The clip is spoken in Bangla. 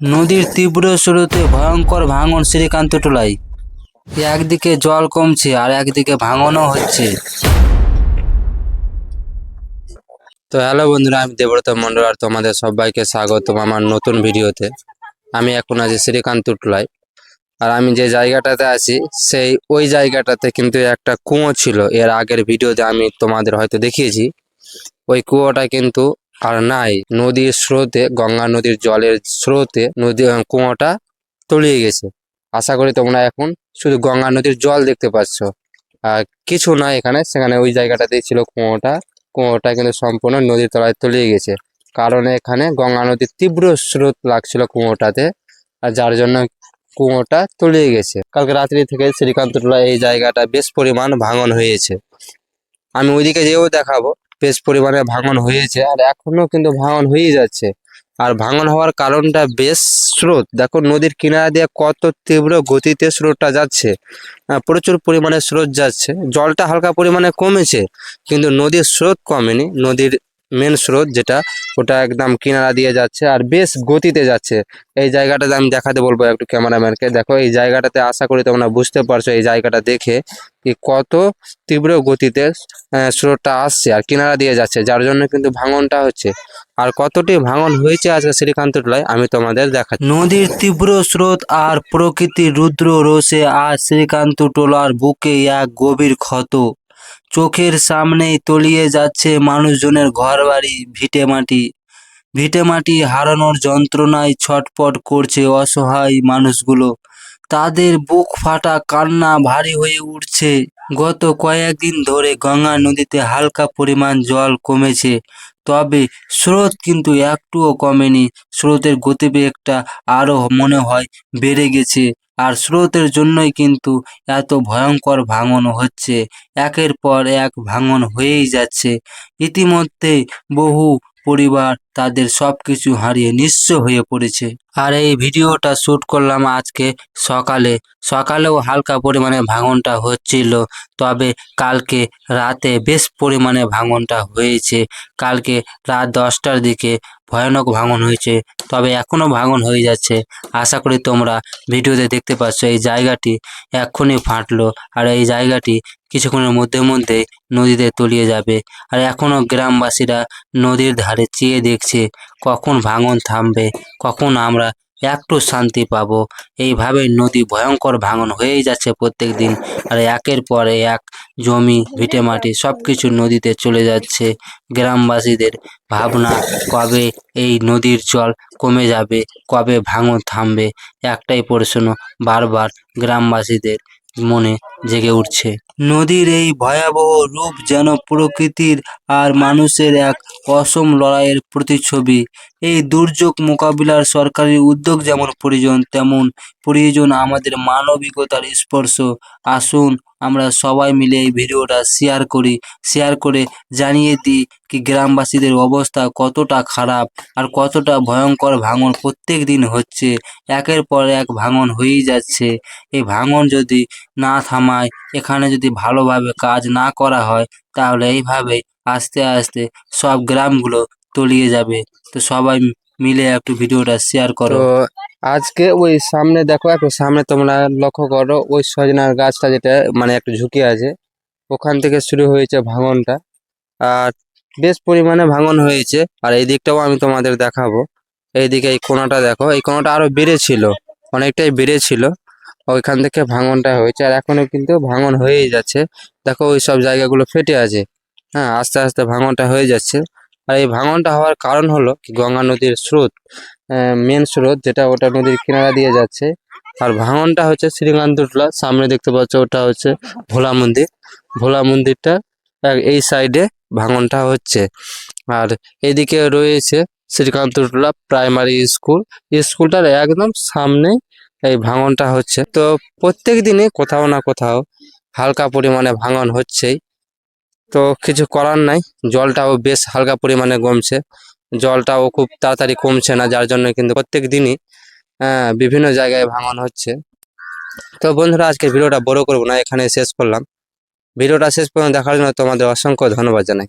নদীর তীব্র স্রোতে ভয়ঙ্কর ভাঙন শ্রীকান্তটোলায় একদিকে জল কমছে আর একদিকে ভাঙনও হচ্ছে। তো হ্যালো বন্ধুরা, আমি দেবব্রত মন্ডল আর তোমাদের সবাইকে স্বাগতম আমার নতুন ভিডিওতে। আমি এখন আছি শ্রীকান্ত টুলায় আর আমি যে জায়গাটাতে আছি, সেই ওই জায়গাটাতে কিন্তু একটা কুয়ো ছিল। এর আগের ভিডিওতে আমি তোমাদের হয়তো দেখিয়েছি। ওই কুয়োটা কিন্তু আর নাই। নদীর স্রোতে, গঙ্গা নদীর জলের স্রোতে নদী কুয়োটা তলিয়ে গেছে। আশা করি তোমরা এখন শুধু গঙ্গা নদীর জল দেখতে পাচ্ছ। আর কিছু না এখানে, সেখানে ওই জায়গাটাতেই ছিল কুয়োটা। কুয়োটা কিন্তু সম্পূর্ণ নদীর তলায় তলিয়ে গেছে। কারণ এখানে গঙ্গা নদীর তীব্র স্রোত লাগছিল কুয়োটাতে, আর যার জন্য কুয়োটা তলিয়ে গেছে। কালকে রাত্রি থেকে শ্রীকান্তটোলা এই জায়গাটা বেশ পরিমাণ ভাঙন হয়েছে। আমি ওইদিকে যেও দেখাবো। বেশ পরিমাণে ভাঙন হয়েছে আর এখনও কিন্তু ভাঙন হয়ে যাচ্ছে। আর ভাঙন হওয়ার কারণটা বেশ স্রোত। দেখো, নদীর কিনারা দিয়ে কত তীব্র গতিতে স্রোতটা যাচ্ছে। প্রচুর পরিমাণে স্রোত যাচ্ছে। জলটা হালকা পরিমাণে কমেছে, কিন্তু নদীর স্রোত কমেনি। নদীর মেন স্রোত যেটা, ওটা একদম কিনারা দিয়ে যাচ্ছে আর বেশ গতিতে যাচ্ছে। এই জায়গাটাতে আমি দেখাতে বলব একটু ক্যামেরাম্যানকে। দেখো, এই জায়গাটাতে আশা করি তোমরা বুঝতে পারছ এই জায়গাটা দেখে কি কত তীব্র গতিতে স্রোতটা আসছে আর কিনারা দিয়ে যাচ্ছে, যার জন্য কিন্তু ভাঙনটা হচ্ছে। আর কতটি ভাঙন হয়েছে আজকে শ্রীকান্ত টোলায় আমি তোমাদের দেখা নদীর তীব্র স্রোত আর প্রকৃতির রুদ্র রোষে আজ শ্রীকান্ত টোলার বুকে এক গভীর ক্ষত। চোখের সামনেই তলিয়ে যাচ্ছে মানুষজনের ঘরবাড়ি, ভিটে মাটি। ভিটে মাটি হারানোর যন্ত্রণায় ছটপট করছে অসহায় মানুষগুলো। তাদের বুক ফাটা কান্না ভারী হয়ে উঠছে। গত কয়েকদিন ধরে গঙ্গা নদীতে হালকা পরিমাণ জল কমেছে, তবে স্রোত কিন্তু একটুও কমেনি। স্রোতের গতিবেগটা আরও মনে হয় বেড়ে গেছে। আর স্রোতের জন্যই কিন্তু এত ভয়ঙ্কর ভাঙন হচ্ছে। একের পর এক ভাঙন হয়েই যাচ্ছে। ইতিমধ্যে বহু পরিবার তাদের সবকিছু হারিয়ে নিঃস্ব হয়ে পড়েছে। আর এই ভিডিওটা শুট করলাম আজকে সকালে। সকালেও হালকা পরিমাণে ভাঙনটা হচ্ছিল, তবে কালকে রাতে বেশ পরিমাণে ভাঙনটা হয়েছে। কালকে রাত দশটার দিকে ভয়ানক ভাঙন হয়েছে, তবে এখনও ভাঙন হয়ে যাচ্ছে। আশা করি তোমরা ভিডিওতে দেখতে পাচ্ছ এই জায়গাটি এক্ষুনি ফাটলো আর এই জায়গাটি কিছুক্ষণের মধ্যে মধ্যে নদীতে তলিয়ে যাবে। আর এখনও গ্রামবাসীরা নদীর ধারে চেয়ে দেখছে কখন ভাঙন থামবে, কখন আমরা একটু শান্তি পাবো। এইভাবে নদী ভয়ঙ্কর ভাঙন হয়েই যাচ্ছে প্রত্যেক দিন আর একের পর এক জমি, ভিটে মাটি সব কিছু নদীতে চলে যাচ্ছে। গ্রামবাসীদের ভাবনা, কবে এই নদীর জল কমে যাবে, কবে ভাঙন থামবে? একটাই প্রশ্ন বারবার গ্রামবাসীদের। মনে জেগে উঠছে। নদীর এই ভয়াবহ রূপ যেন প্রকৃতির আর মানুষের এক অসম লড়াইয়ের প্রতিচ্ছবি। এই দুর্যোগ মোকাবিলার সরকারি উদ্যোগ যেমন প্রয়োজন, তেমন প্রয়োজন আমাদের মানবিকতার স্পর্শ। আসুন আমরা সবাই মিলে এই ভিডিওটা শেয়ার করি শেয়ার করে জানিয়ে দিই কি গ্রামবাসীদের অবস্থা কতটা খারাপ আর কতটা ভয়ঙ্কর ভাঙন প্রত্যেক দিন হচ্ছে। একের পর এক ভাঙন হয়েই যাচ্ছে। এই ভাঙন যদি না থামায়, এখানে যদি ভালোভাবে কাজ না করা হয়, তাহলে এইভাবে আস্তে আস্তে সব গ্রামগুলো তলিয়ে যাবে। তো সবাই মিলে একটু ভিডিওটা শেয়ার করো। আজকে ওই সামনে দেখো, একটু সামনে তোমরা লক্ষ্য করো, ওই সজনার গাছটা যেটা মানে একটু ঝুঁকে আছে, ওখান থেকে শুরু হয়েছে ভাঙনটা। আর বেশ পরিমাণে ভাঙন হয়েছে, আর এই দিকটাও আমি তোমাদের দেখাবো। এইদিকে এই কোনাটা দেখো, এই কোনাটা আরও বেড়েছিল, অনেকটাই বেড়েছিল, ওইখান থেকে ভাঙনটা হয়েছে, আর এখনও কিন্তু ভাঙন হয়েই যাচ্ছে। দেখো ওই সব জায়গাগুলো ফেটে আছে হ্যাঁ আস্তে আস্তে ভাঙনটা হয়ে যাচ্ছে। আর এই ভাঙনটা হওয়ার কারণ হলো গঙ্গা নদীর স্রোত মেন স্রোত যেটা ওটা নদীর কিনারা দিয়ে যাচ্ছে। আর ভাঙনটা হচ্ছে শ্রীকান্তটোলা সামনে দেখতে পাচ্ছ ওটা হচ্ছে ভোলা মন্দির। ভোলা মন্দিরটা এই সাইডে ভাঙনটা হচ্ছে। আর এদিকে রয়েছে শ্রীকান্তটোলা প্রাইমারি স্কুল স্কুলটার একদম সামনে এই ভাঙনটা হচ্ছে। তো প্রত্যেক দিনে কোথাও না কোথাও হালকা পরিমাণে ভাঙন হচ্ছেই। তো কিছু করার নাই। জলটাও বেশ হালকা পরিমাণে কমছে জলটাও খুব তাড়াতাড়ি কমছে না, যার জন্য কিন্তু প্রত্যেক দিনই বিভিন্ন জায়গায় ভাঙন হচ্ছে। তো বন্ধুরা আজকে ভিডিওটা বড় করব না এখানে শেষ করলাম। ভিডিওটা শেষ পর্যন্ত দেখার জন্য তোমাদের অসংখ্য ধন্যবাদ জানাই।